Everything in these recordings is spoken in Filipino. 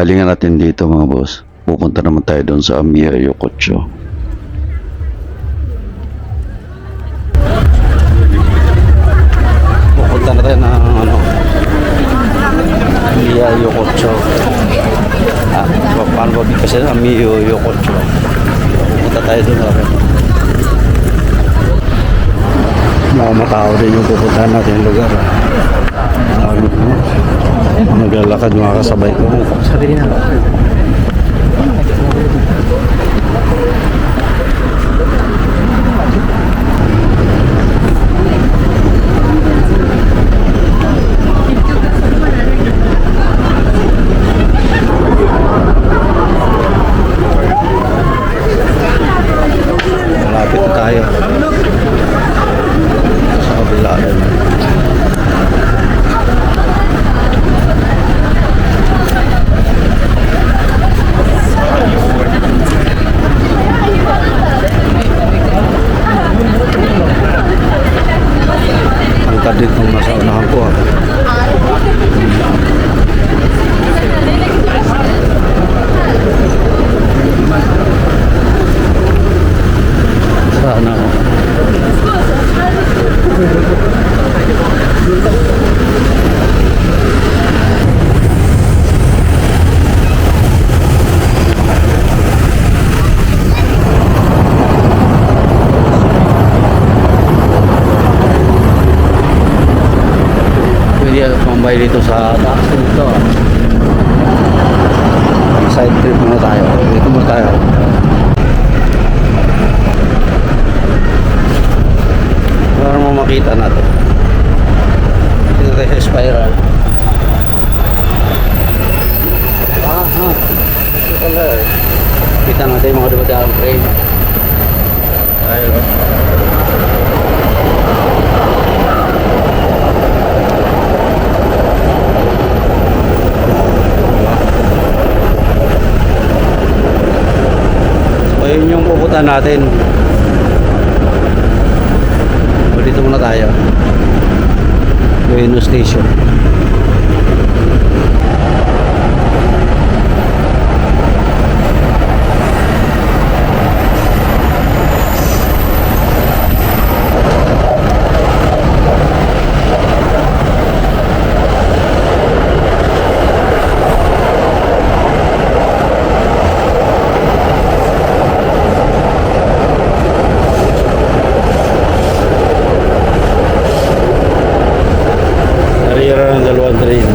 Pagkagalingan natin dito mga boss, pupunta naman tayo doon sa Amiya Yokocho. Pupunta na tayo ng ano, Amiya Yokocho. Ah, pa- paano ba bigkasin? Amiya Yokocho. Pupunta tayo doon. Okay. Mga matao din yung pupuntahan natin yung lugar. Ah, Naglalakad mga kasabay ko. Sabi na. Malapit na tayo. Sa kabila rin. Angkad din kung nasa unahan ko. ah. Sana ako. Pwede tumambay dito sa taas dito. Side trip muna tayo. Dito muna tayo. Para mo makita natin. Dito tayo spiral. Ah, ha. Ito pala eh. Kita natin yung mga dumadaang train. Ayun. So, ayun yung pupunta natin. Dito muna tayo. Ueno Station. Narira ng dalawang train.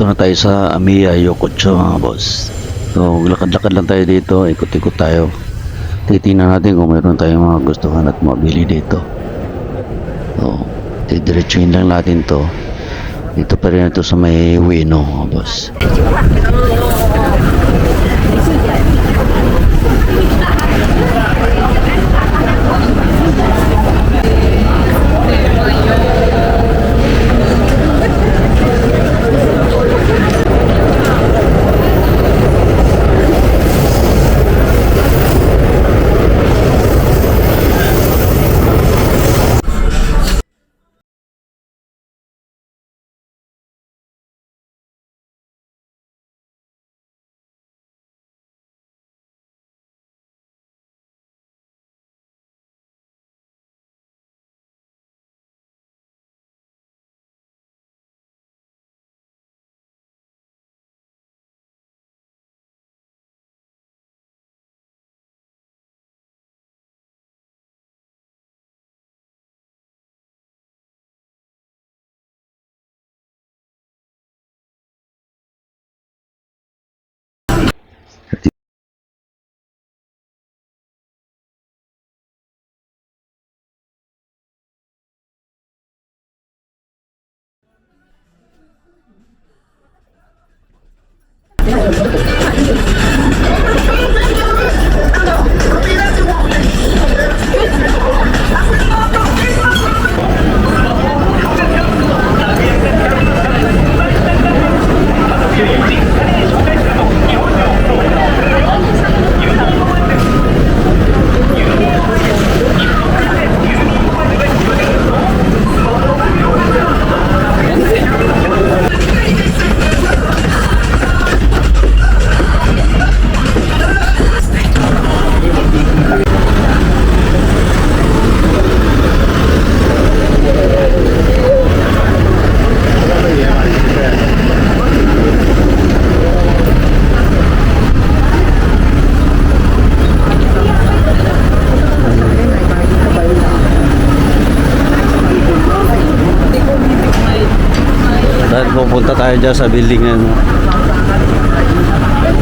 Dito na tayo sa Amiya Yokocho mga boss. So, lakad-lakad lang tayo dito, ikot-ikot tayo. Titingnan natin kung mayroon tayong mga gustuhan at mabili dito. So, didiretsuhin lang natin to. Dito pa rin ito sa may Ueno mga boss. Punta tayo dyan sa building na ano.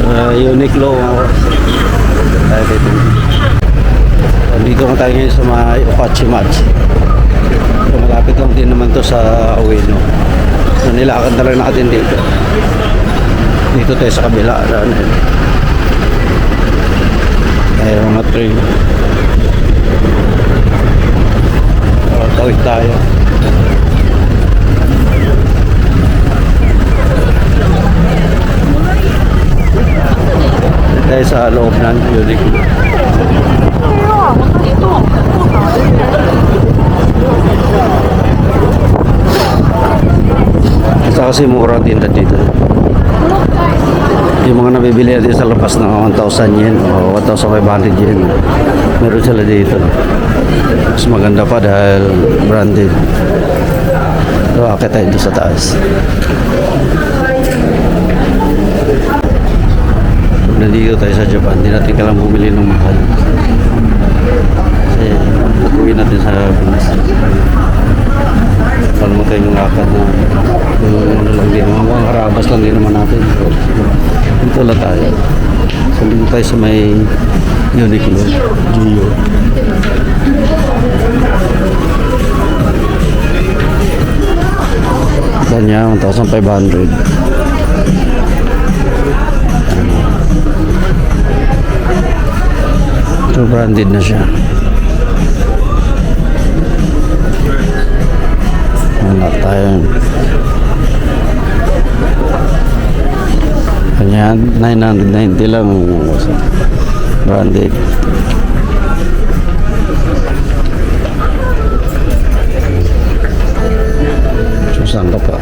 Uh, Uniqlo. Dito. Dito na tayo ngayon sa mga Apache Match. So, malapit lang din naman to sa Ueno. So, nilakad na lang natin dito. Dito tayo sa kabila. Ano yun? Tayo mga train. So, tawid tayo. Sa loob ng Uniqlo. Ito kasi mura tinda dito. Yung mga nabibili natin sa labas ng 1,000 yen o 1,500 yen. Meron sila dito. Mas maganda pa dahil branded. So, akit tayo sa taas. Nandito tayo sa Japan, hindi natin kailangan bumili ng mahal. Kasi, uwi natin sa Pinas. Paano mo tayong lakad na yung ano lang din, mga harabas lang din naman natin. Dito lang tayo. So, dito tayo sa may Uniqlo, Gio. Kanya, 1,500. So, branded na siya. Wala tayo. Kanya 990 lang branded. So saan ka pa?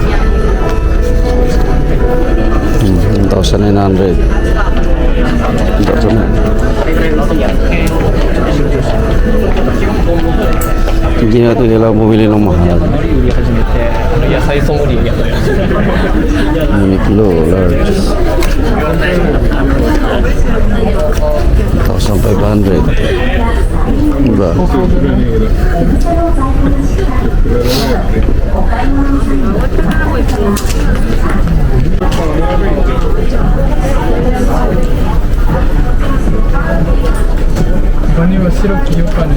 Hmm, 1,900. Ginato nila bumili ng mahal. Uniqlo, large. 1,500. Diba? Diba? には白きよかね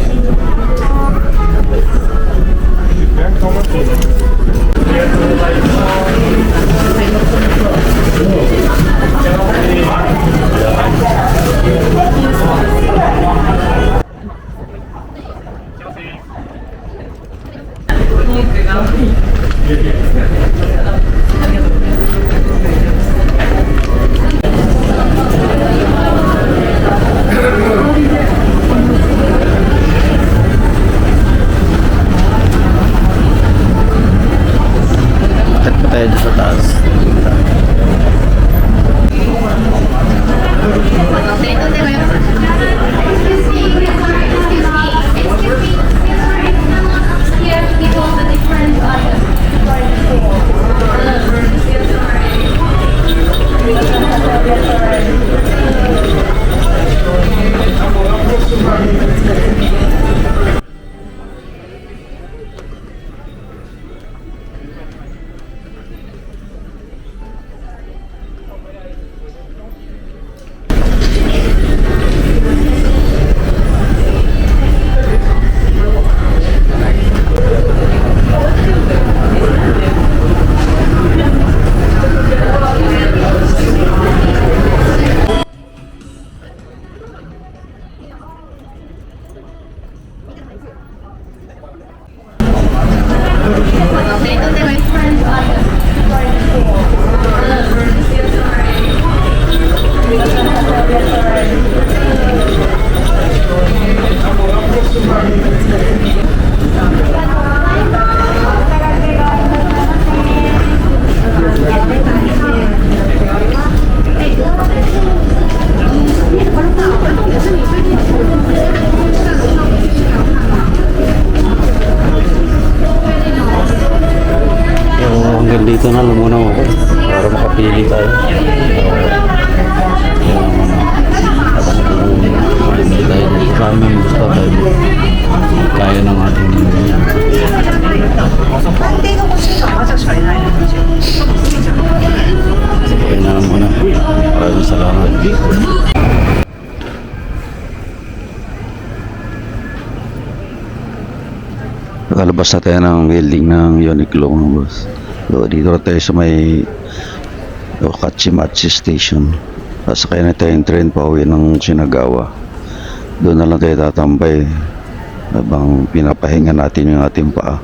文句が多。dito na lumunaw ako para makapili tayo. Makapili tayo dito. Kami gusto tayo. Kaya ng ating Okay na muna. Maraming salamat. Nakalabas na tayo ng building ng Uniqlo mga boss. So, dito na tayo sa may Okachimachi Station. Sasakay na tayo yung train pa uwi ng Shinagawa. Doon na lang tayo tatambay habang pinapahinga natin yung ating paa.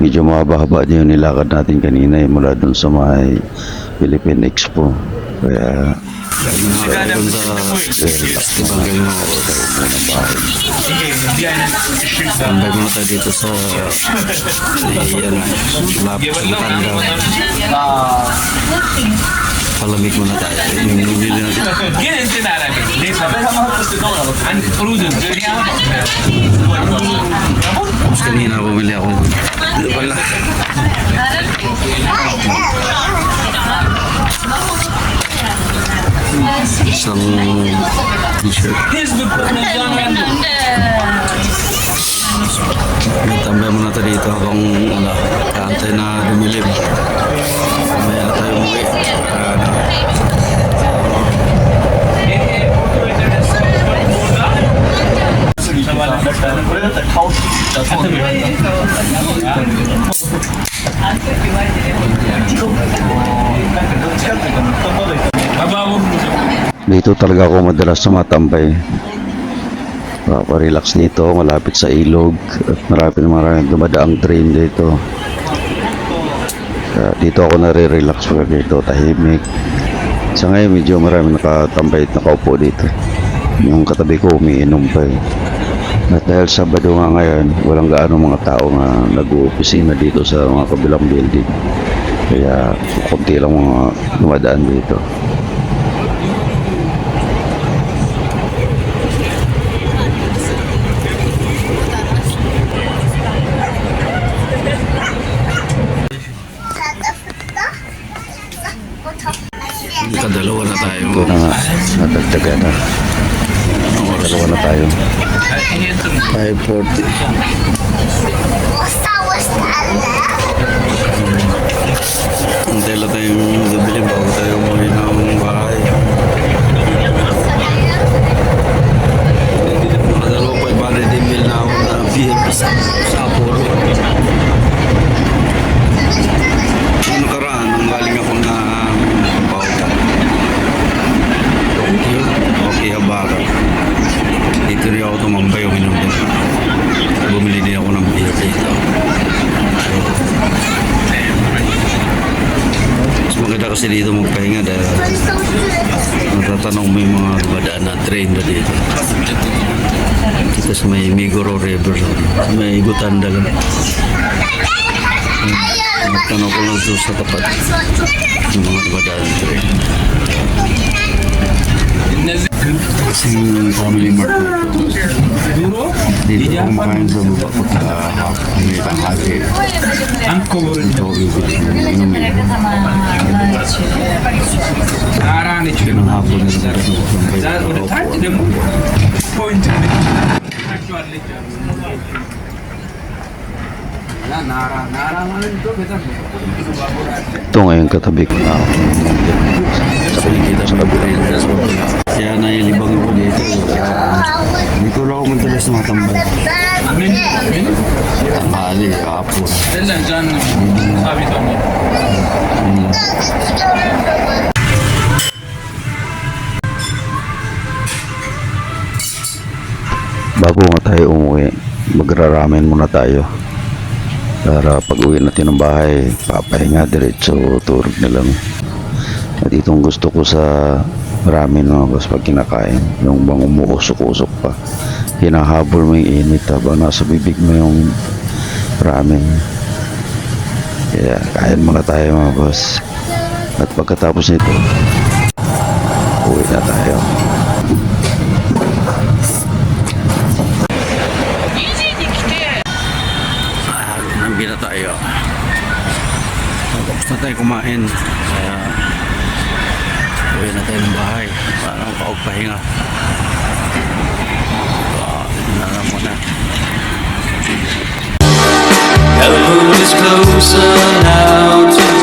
Medyo mahaba-haba din yung nilakad natin kanina eh, mula doon sa may Philippine Expo. Kaya, Magandang Ibagay mo Sige, hindi yan. Ibagay mo tayo dito sa Ayan Lap sa Batangaw Palamig muna tayo Yung bibili natin Yan ang sinasabi Unprudent Tapos kanina bumili ako Wala isang t-shirt. Natambay muna tayo dito kung ano, kaantay na lumilib. Mamaya na tayo umuwi. Uh, That's what we're doing. Dito talaga ako madalas sumatambay. Paparelax dito, malapit sa ilog. At marami maraming dumadaang train dito. Kaya dito ako nare-relax pag dito, tahimik. Sa ngayon medyo marami nakatambay at nakaupo dito. Yung katabi ko umiinom pa eh. At dahil Sabado nga ngayon, walang gaano mga tao nga nag-uopisina dito sa mga kabilang building. Kaya konti lang mga dumadaan dito. Na. Dalawa na tayo. 540. kasi itu mukanya dahil natatanong mo nong-memang badaan na train tadi itu. Kita sa may Migoro River sa may Gutanda kan. lang nagtanong ko lang doon sa tapat train. Kasing family mart. Dito ako makain sa baba ini. may tanghali Arahan için. Benim hafızım. Zaten o da tercih de bu. Point. Ito ngayon katabi ko na ako sa paligid sa tabi Kaya nailibang ako dito. Hindi ko lang ako madalas matambay. Amin? Amin? Tanghali, hapon. Sabi to mo. Magraramen muna tayo. Para pag uwi natin ng bahay, papahinga diretso turog na. At itong gusto ko sa ramen mga boss pag kinakain, yung bang umuusok-usok pa. Hinahabol mo yung init habang nasa bibig mo yung ramen. Kaya kain muna tayo mga boss. At pagkatapos nito, uwi na tayo. Tayo kumain. Kaya uwi na tayo ng bahay. Para makaugpahinga. Na muna. Now the moon is closer